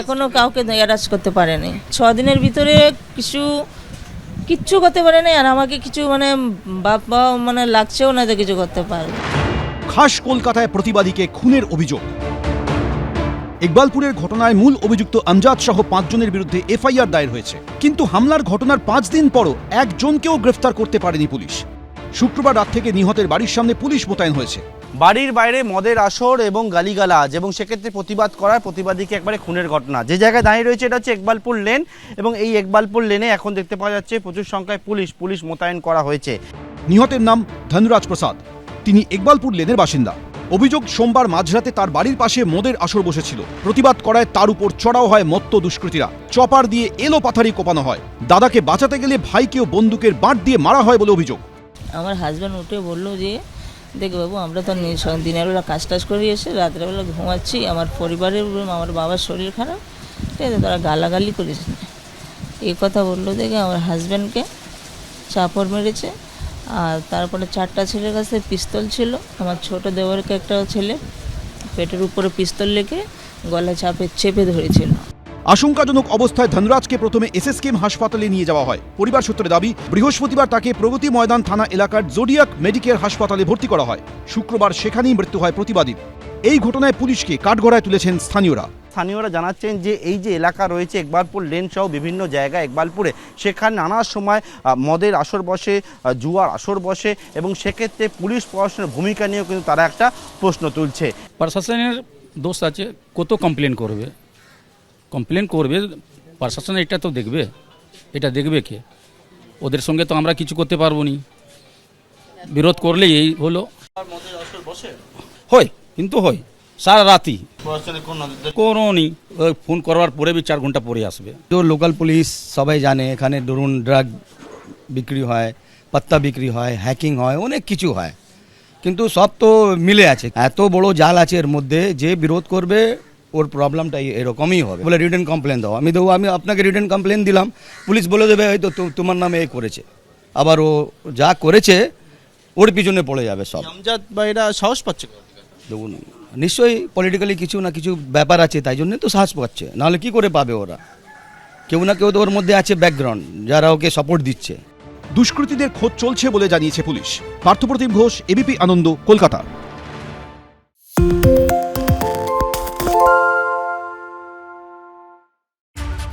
এখনও কাউকে অ্যারেস্ট করতে পারেনি। ছ দিনের ভিতরে কিছু কিচ্ছু করতে পারেনি আর আমাকে কিছু মানে বাবা মানে লাগছেও না যে কিছু করতে পারে। খাস কলকাতায় প্রতিবাদীকে খুনের অভিযোগ। ইকবালপুরের ঘটনায় মূল অভিযুক্ত আমজাদ সহ পাঁচজনের বিরুদ্ধে এফআইআর দায়ের হয়েছে। কিন্তু হামলার ঘটনার পাঁচ দিন পরও একজনকেও গ্রেফতার করতে পারেনি পুলিশ। শুক্রবার রাত থেকে নিহতের বাড়ির সামনে পুলিশ মোতায়েন হয়েছে। বাড়ির বাইরে মদের আসর এবং গালিগালাজ এবং সেক্ষেত্রে প্রতিবাদ করার প্রতিবাদীকে একবারে খুনের ঘটনা। যে জায়গায় দাঁড়িয়ে রয়েছে এটা হচ্ছে একবালপুর লেন এবং এই একবালপুর লেনে এখন দেখতে পাওয়া যাচ্ছে প্রচুর সংখ্যায় পুলিশ পুলিশ মোতায়েন করা হয়েছে। নিহতের নাম ধনরাজ প্রসাদ। তিনি একবালপুর লেনের বাসিন্দা। অভিযোগ সোমবার মাঝরাতে তার বাড়ির পাশে মদের আসর বসেছিল। প্রতিবাদ করায় তার উপর চড়াও হয় মত্ত দুষ্কৃতীরা। চপার দিয়ে এলো পাথারি কোপানো হয়। দাদাকে বাঁচাতে গেলে ভাইকেও বন্দুকের বাঁট দিয়ে মারা হয় বলে অভিযোগ। আমার হাজব্যান্ড উঠে বলল যে, দেখ বাবু, আমরা তো দিনের বেলা কাজ টাজ করে এসে রাত্রেবেলা ঘুমাচ্ছি, আমার পরিবারের আমার বাবার শরীর খারাপ, ঠিক আছে, তারা গালাগালি করেছে এই কথা বলল দেখে আমার হাজব্যান্ডকে চাপড় মেরেছে, আর তারপরে চারটা ছেলের কাছে পিস্তল ছিল। আমার ছোট দেওয়ারকে একটা ছেলে পেটের উপরে পিস্তল লেগে গলা চাপে, চেপে ধরেছিল। আশঙ্কাজনক অবস্থায় ধনরাজকে প্রথমে এসএসকেএম হাসপাতালে নিয়ে যাওয়া হয়। পরিবার সূত্রে দাবি বৃহস্পতিবার তাকে প্রগতি ময়দান থানা এলাকার জোডিয়াক মেডিকেল হাসপাতালে ভর্তি করা হয়। শুক্রবার সেখানেই মৃত্যু হয় প্রতিবাদীর এই ঘটনায় পুলিশকে কাঠগড়ায় তুলেছেন স্থানীয়রা। স্থানীয়রা জানাচ্ছেন যে এই যে এলাকা রয়েছে একবালপুর লেন সহ বিভিন্ন জায়গায় একবালপুরে সেখানে নানা সময় মদের আসর বসে জুয়ার আসর বসে এবং সেক্ষেত্রে পুলিশ প্রশাসনের ভূমিকা নিয়েও কিন্তু তারা একটা প্রশ্ন তুলছে। প্রশাসনের দোষ আছে কত কমপ্লেন করবে? কমপ্লেন করবে প্রশাসন এটা তো দেখবে। এটা দেখবে কে? ওদের সঙ্গে তো আমরা কিছু করতে পারব নি। বিরোধ করলে এই হলো। হয় কিন্তু হয়। সারা রাতি ওই ফোন করবার পরে বি চার ঘণ্টা পরে আসবে। তো লোকাল পুলিশ সবাই জানে এখানে ধরুন ড্রাগ বিক্রি হয় পাত্তা বিক্রি হয় হ্যাকিং হয় অনেক কিছু হয়। কিন্তু সব তো মিলে আছে। এত বড় জাল আছে এর মধ্যে যে বিরোধ করবে ওর প্রবলেমটা এরকমই হবে। বলে রিটার্ন কমপ্লেন দাও। আমি দেবো আমি আপনাকে রিটার্ন কমপ্লেন দিলাম। পুলিশ বলে দেবে হয়তো তো- তোমার নামে এ করেছে। আবার ও যা করেছে ওর পিছনে পড়ে যাবে সব। আমজাদ বা এরা সাহস পাচ্ছে দেখুন নিশ্চয়ই পলিটিক্যালি কিছু না কিছু ব্যাপার আছে তাই জন্য তো সাহস পাচ্ছে। নাহলে কি করে পাবে ওরা? কেউ না কেউ তো ওর মধ্যে আছে ব্যাকগ্রাউন্ড যারা ওকে সাপোর্ট দিচ্ছে। দুষ্কৃতীদের খোঁজ চলছে বলে জানিয়েছে পুলিশ। পার্থপ্রতিম ঘোষ এবিপি আনন্দ কলকাতা।